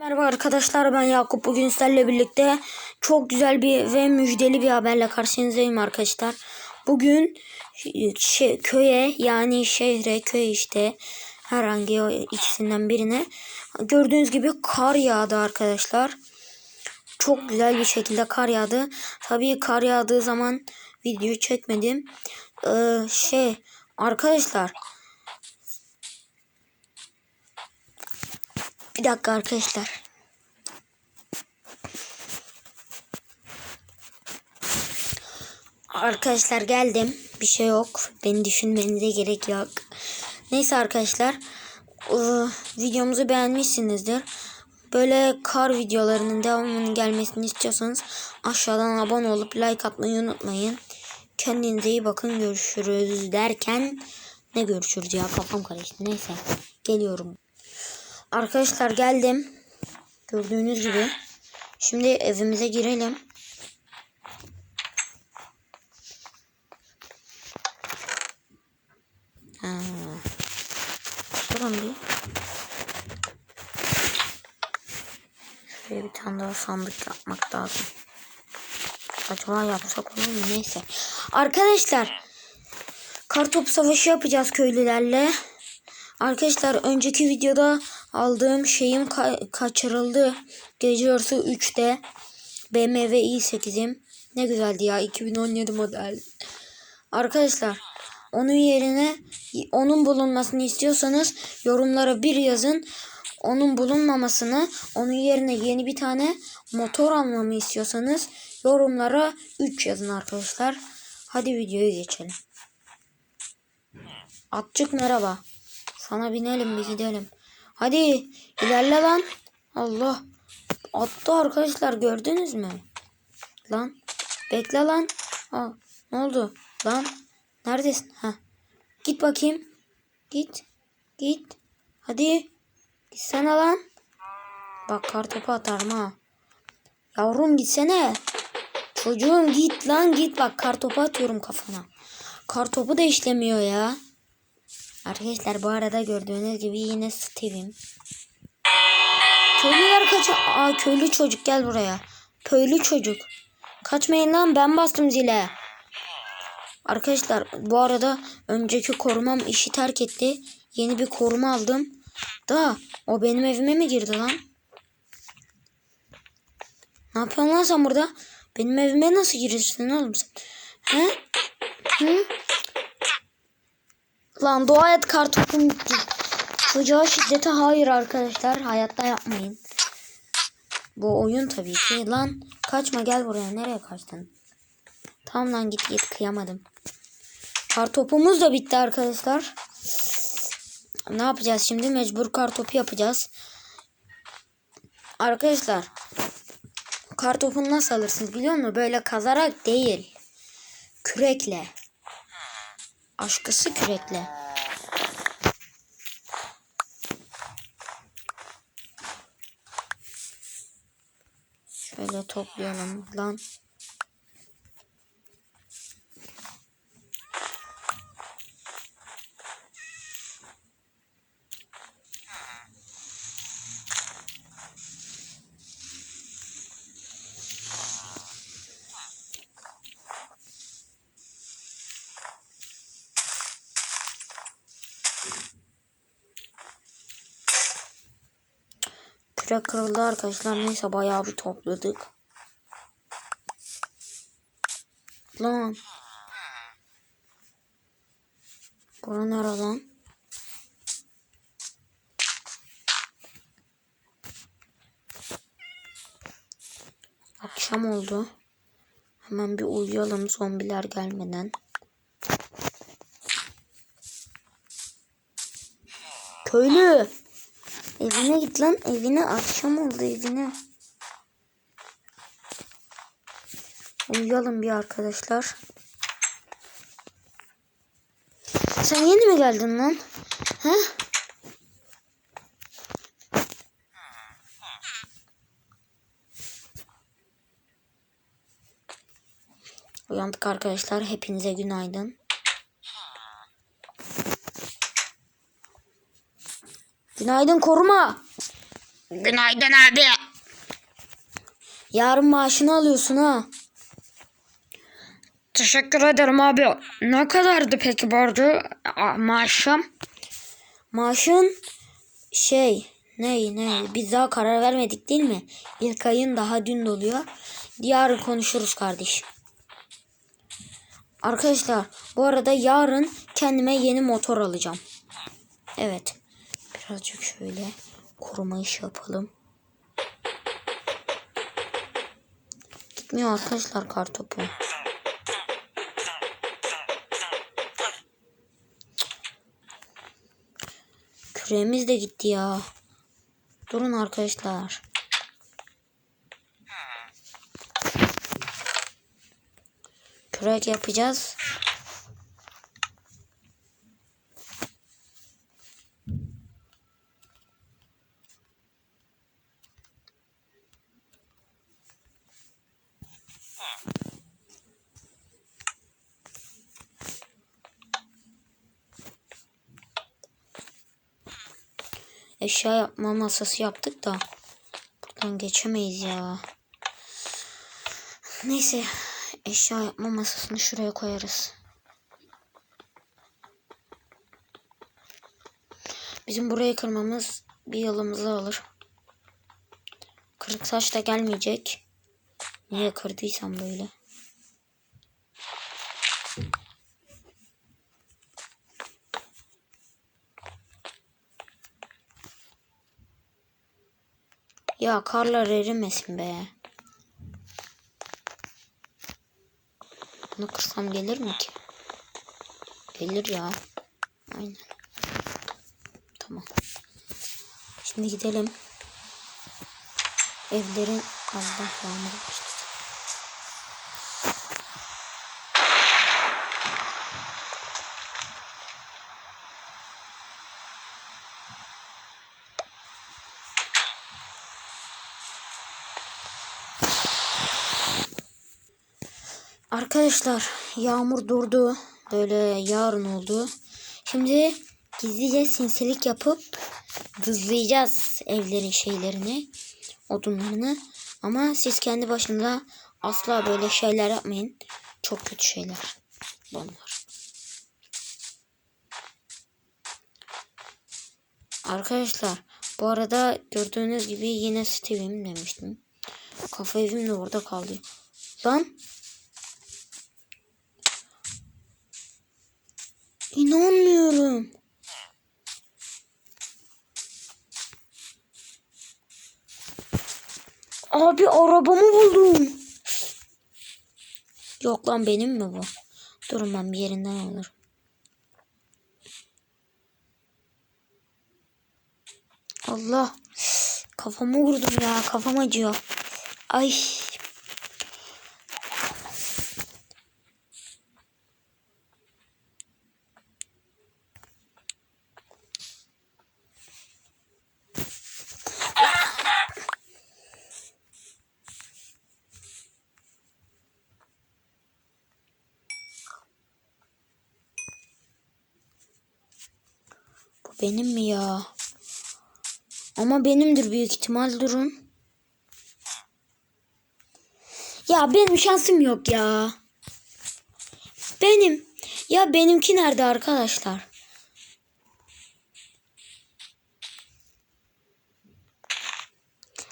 Merhaba arkadaşlar ben Yakup bugün sizlerle birlikte çok güzel bir ve müjdeli bir haberle karşınızdayım arkadaşlar. Bugün şey, köye yani şehre köy işte herhangi ikisinden birine gördüğünüz gibi kar yağdı arkadaşlar. Çok güzel bir şekilde kar yağdı. Tabii kar yağdığı zaman video çekmedim. Ee, şey arkadaşlar Bir dakika arkadaşlar. Arkadaşlar geldim. Bir şey yok. Beni düşünmenize gerek yok. Neyse arkadaşlar. ıı, videomuzu beğenmişsinizdir. Böyle kar videolarının devamının gelmesini istiyorsanız aşağıdan abone olup like atmayı unutmayın. Kendinize iyi bakın. Görüşürüz derken ne görüşürüz ya kafam karıştı. Neyse geliyorum. Arkadaşlar geldim. Gördüğünüz gibi. Şimdi evimize girelim. Ha. Bir. Şuraya bir tane daha sandık yapmak lazım. Acaba yapsak olur mu? Neyse. Arkadaşlar. Kartop savaşı yapacağız köylülerle. Arkadaşlar önceki videoda aldığım şeyim ka- kaçırıldı. Gece yarısı 3'te. BMW i8'im. Ne güzeldi ya 2017 model. Arkadaşlar onun yerine onun bulunmasını istiyorsanız yorumlara bir yazın. Onun bulunmamasını onun yerine yeni bir tane motor almamı istiyorsanız yorumlara 3 yazın arkadaşlar. Hadi videoya geçelim. Atçık merhaba. Sana binelim bir gidelim. Hadi ilerle lan. Allah. Attı arkadaşlar gördünüz mü? Lan. Bekle lan. Aa, ne oldu? Lan. Neredesin? Ha. Git bakayım. Git. Git. Hadi. Gitsene lan. Bak kartopu atarım ha. Yavrum gitsene. Çocuğum git lan git. Bak kartopu atıyorum kafana. Kartopu da işlemiyor ya. Arkadaşlar bu arada gördüğünüz gibi yine Steve'im. Köylüler kaç... Aa köylü çocuk gel buraya. Köylü çocuk. Kaçmayın lan ben bastım zile. Arkadaşlar bu arada önceki korumam işi terk etti. Yeni bir koruma aldım. Da o benim evime mi girdi lan? Ne yapıyorsun lan sen burada? Benim evime nasıl girirsin oğlum sen? He? Hı? Lan dua et kartopum gitti. Çocuğa şiddete hayır arkadaşlar. Hayatta yapmayın. Bu oyun tabii ki. Lan kaçma gel buraya. Nereye kaçtın? Tamam lan git git kıyamadım. Kartopumuz da bitti arkadaşlar. Ne yapacağız şimdi? Mecbur kartopu yapacağız. Arkadaşlar. Kartopunu nasıl alırsınız biliyor musunuz? Böyle kazarak değil. Kürekle. Aşkısı kürekle. Şöyle toplayalım lan. Kürek kırıldı arkadaşlar. Neyse bayağı bir topladık. Lan. Bura nere lan? Akşam oldu. Hemen bir uyuyalım zombiler gelmeden. Köylü. Evine git lan evine akşam oldu evine. Uyuyalım bir arkadaşlar. Sen yeni mi geldin lan? He? Uyandık arkadaşlar. Hepinize günaydın. Günaydın koruma. Günaydın abi. Yarın maaşını alıyorsun ha. Teşekkür ederim abi. Ne kadardı peki borcu? Aa, Maaşım? Maaşın şey ne ne biz daha karar vermedik değil mi? İlk ayın daha dün doluyor. Yarın konuşuruz kardeş. Arkadaşlar bu arada yarın kendime yeni motor alacağım. Evet. Birazcık şöyle koruma işi yapalım. Gitmiyor arkadaşlar kartopu. Küreğimiz de gitti ya. Durun arkadaşlar. Kürek yapacağız. Eşya yapma masası yaptık da buradan geçemeyiz ya. Neyse eşya yapma masasını şuraya koyarız. Bizim burayı kırmamız bir yılımızı alır. Kırık saç da gelmeyecek. Niye kırdıysam böyle. Ya karlar erimesin be. Bunu kırsam gelir mi ki? Gelir ya. Aynen. Tamam. Şimdi gidelim. Evlerin Allah yağmur başladı. Arkadaşlar yağmur durdu. Böyle yarın oldu. Şimdi gizlice sinsilik yapıp dızlayacağız evlerin şeylerini, odunlarını. Ama siz kendi başınıza asla böyle şeyler yapmayın. Çok kötü şeyler bunlar. Arkadaşlar bu arada gördüğünüz gibi yine Steve'im demiştim. Kafa evim de orada kaldı. Lan İnanmıyorum. Abi arabamı buldum. Yok lan benim mi bu? Durun ben bir yerinden alırım. Allah. Kafamı vurdum ya. Kafam acıyor. Ay. Bu benim mi ya? Ama benimdir büyük ihtimal durun. Ya benim şansım yok ya. Benim. Ya benimki nerede arkadaşlar?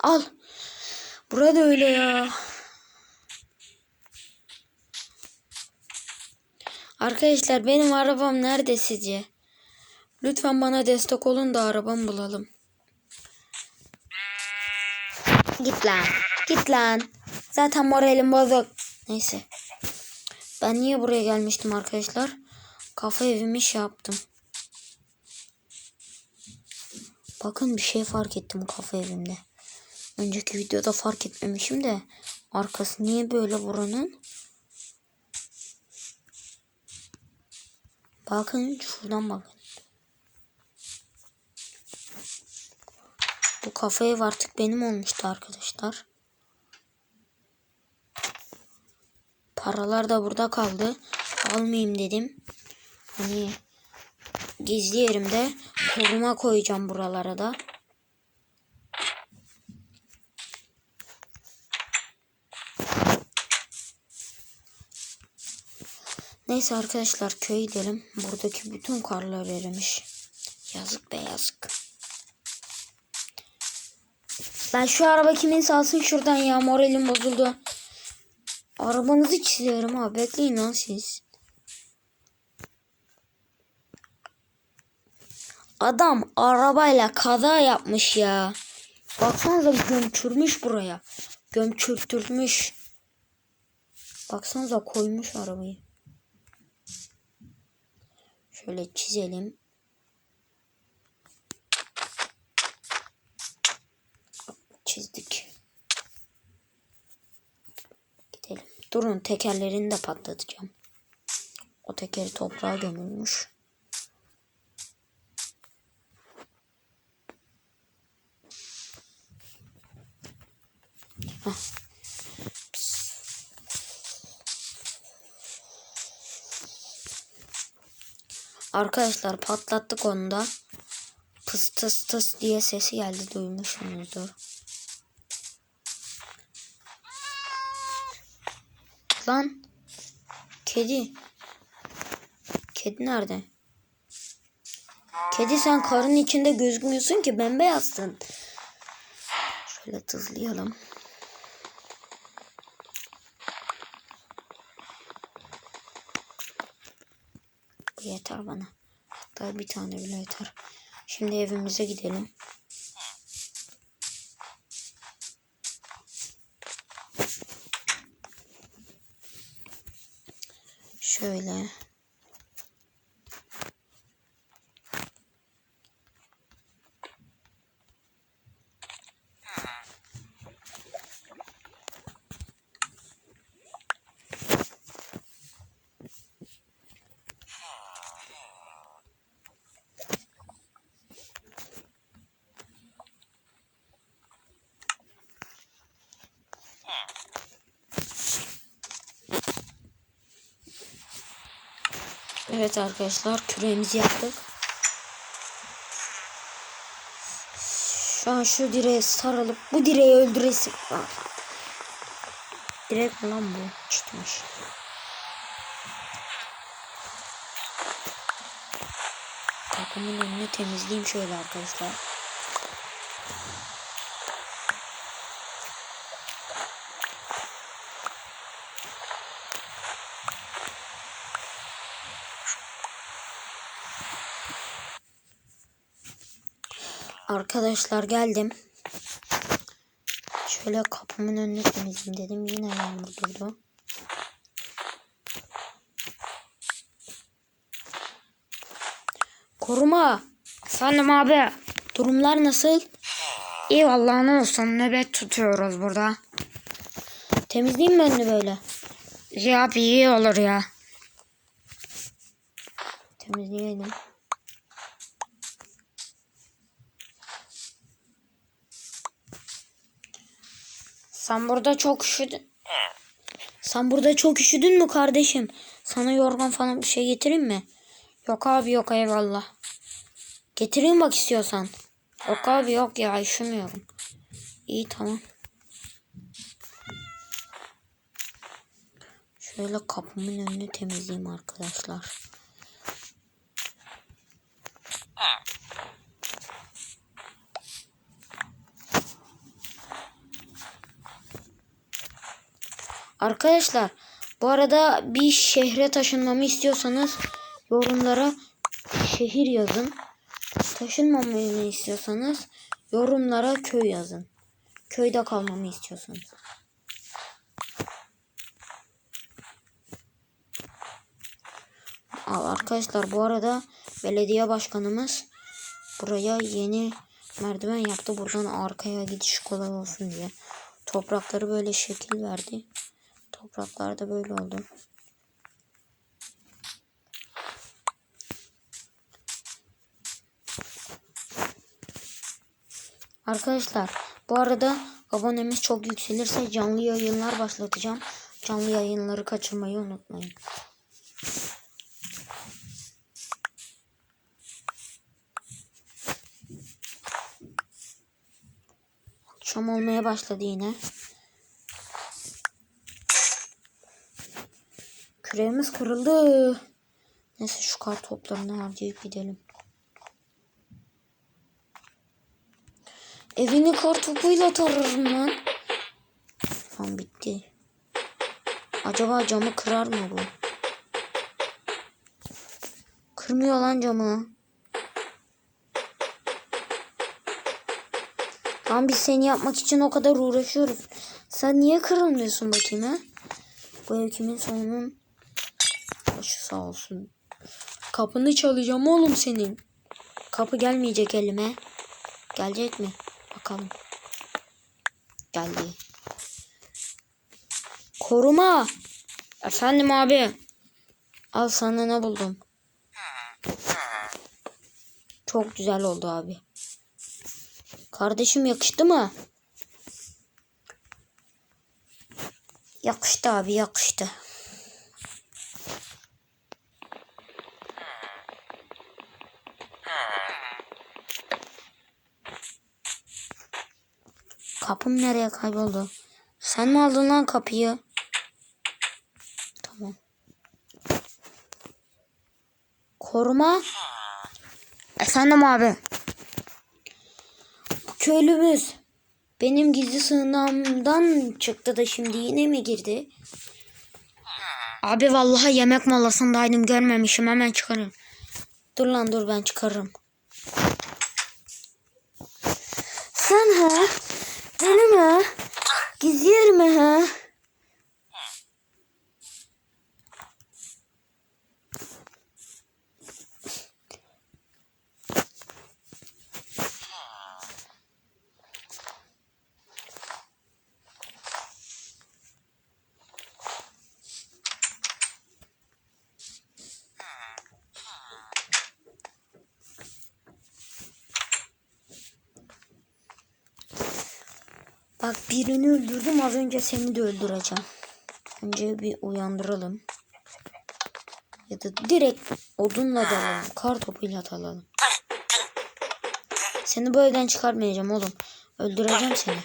Al. Burada öyle ya. Arkadaşlar benim arabam nerede sizce? Lütfen bana destek olun da arabamı bulalım. Git lan. Git lan. Zaten moralim bozuk. Neyse. Ben niye buraya gelmiştim arkadaşlar? Kafa evimi şey yaptım. Bakın bir şey fark ettim kafa evimde. Önceki videoda fark etmemişim de. Arkası niye böyle buranın? Bakın şuradan bakın. Bu kafa ev artık benim olmuştu arkadaşlar. Paralar da burada kaldı. Almayayım dedim. Hani gizli yerimde koluma koyacağım buralara da. Neyse arkadaşlar köy gidelim. Buradaki bütün karlar verilmiş. Yazık be yazık. Ben şu araba kimin salsın şuradan ya moralim bozuldu. Arabanızı çiziyorum ha bekleyin lan siz. Adam arabayla kaza yapmış ya. Baksanıza gömçürmüş buraya. Gömçürtürmüş. Baksanıza koymuş arabayı. Şöyle çizelim. Çizdik. Gidelim. Durun tekerlerini de patlatacağım. O tekeri toprağa gömülmüş. Arkadaşlar patlattık onu da. Pıs tıs tıs diye sesi geldi duymuşsunuzdur. Lan. Kedi. Kedi nerede? Kedi sen karın içinde gözükmüyorsun ki bembeyazsın. Şöyle tızlayalım. Yeter bana. Hatta bir tane bile yeter. Şimdi evimize gidelim. Şöyle. Evet arkadaşlar küreğimizi yaptık. Şu an şu direğe sarılıp bu direği öldüresim var. Direk mi lan bu? Çıkmış. Takımın önünü temizleyeyim şöyle arkadaşlar. Arkadaşlar geldim. Şöyle kapımın önünü temizleyeyim dedim. Yine yağmur durdu. Koruma. Efendim abi. Durumlar nasıl? İyi vallahi ne olsun nöbet tutuyoruz burada. Temizleyeyim mi önünü böyle? Ya bir iyi olur ya. Temizleyelim. Sen burada çok üşüdün. Sen burada çok üşüdün mü kardeşim? Sana yorgan falan bir şey getireyim mi? Yok abi yok eyvallah. Getireyim bak istiyorsan. Yok abi yok ya üşümüyorum. İyi tamam. Şöyle kapımın önünü temizleyeyim arkadaşlar. Arkadaşlar bu arada bir şehre taşınmamı istiyorsanız yorumlara şehir yazın. Taşınmamamı istiyorsanız yorumlara köy yazın. Köyde kalmamı istiyorsanız. Arkadaşlar bu arada belediye başkanımız buraya yeni merdiven yaptı. Buradan arkaya gidiş kolay olsun diye. Toprakları böyle şekil verdi. Topraklar da böyle oldu. Arkadaşlar bu arada abonemiz çok yükselirse canlı yayınlar başlatacağım. Canlı yayınları kaçırmayı unutmayın. Akşam olmaya başladı yine. Küreğimiz kırıldı. Neyse şu kar toplarını harcayıp gidelim. Evini kar topuyla tararım lan. Tamam bitti. Acaba camı kırar mı bu? Kırmıyor lan camı. Lan biz seni yapmak için o kadar uğraşıyoruz. Sen niye kırılmıyorsun bakayım ha? Bu ev kimin sonunun sağ olsun. Kapını çalacağım oğlum senin. Kapı gelmeyecek elime. Gelecek mi? Bakalım. Geldi. Koruma. Efendim abi. Al sana ne buldum. Çok güzel oldu abi. Kardeşim yakıştı mı? Yakıştı abi yakıştı. Kapım nereye kayboldu? Sen mi aldın lan kapıyı? Tamam. Koruma. Efendim abi. Bu köylümüz benim gizli sığınağımdan çıktı da şimdi yine mi girdi? Abi vallahi yemek molasındaydım görmemişim hemen çıkarım. Dur lan dur ben çıkarırım. Sen ha? Ha? Gizli yerime ha? Bak birini öldürdüm az önce seni de öldüreceğim. Önce bir uyandıralım. Ya da direkt odunla dalalım. Kar topuyla dalalım. Seni bu evden çıkarmayacağım oğlum. Öldüreceğim seni.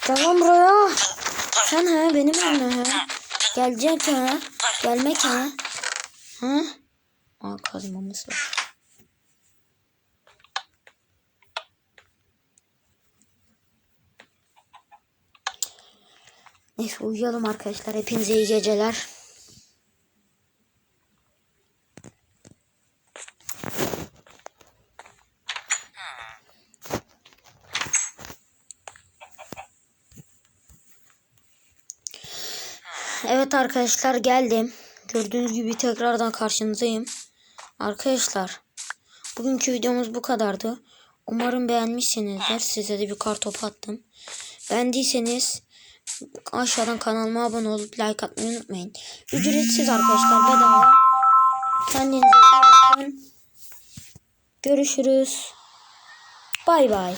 Tamam buraya. Sen ha benim evime ha. Gelecek ha. Gelmek ha. Ha? Aa kazmamız var. Neyse uyuyalım arkadaşlar. Hepinize iyi geceler. Evet arkadaşlar geldim. Gördüğünüz gibi tekrardan karşınızdayım. Arkadaşlar bugünkü videomuz bu kadardı. Umarım beğenmişsinizdir. Size de bir kar topu attım. Beğendiyseniz aşağıdan kanalıma abone olup like atmayı unutmayın. Ücretsiz arkadaşlar bedava. Kendinize iyi bakın. Görüşürüz. Bay bay.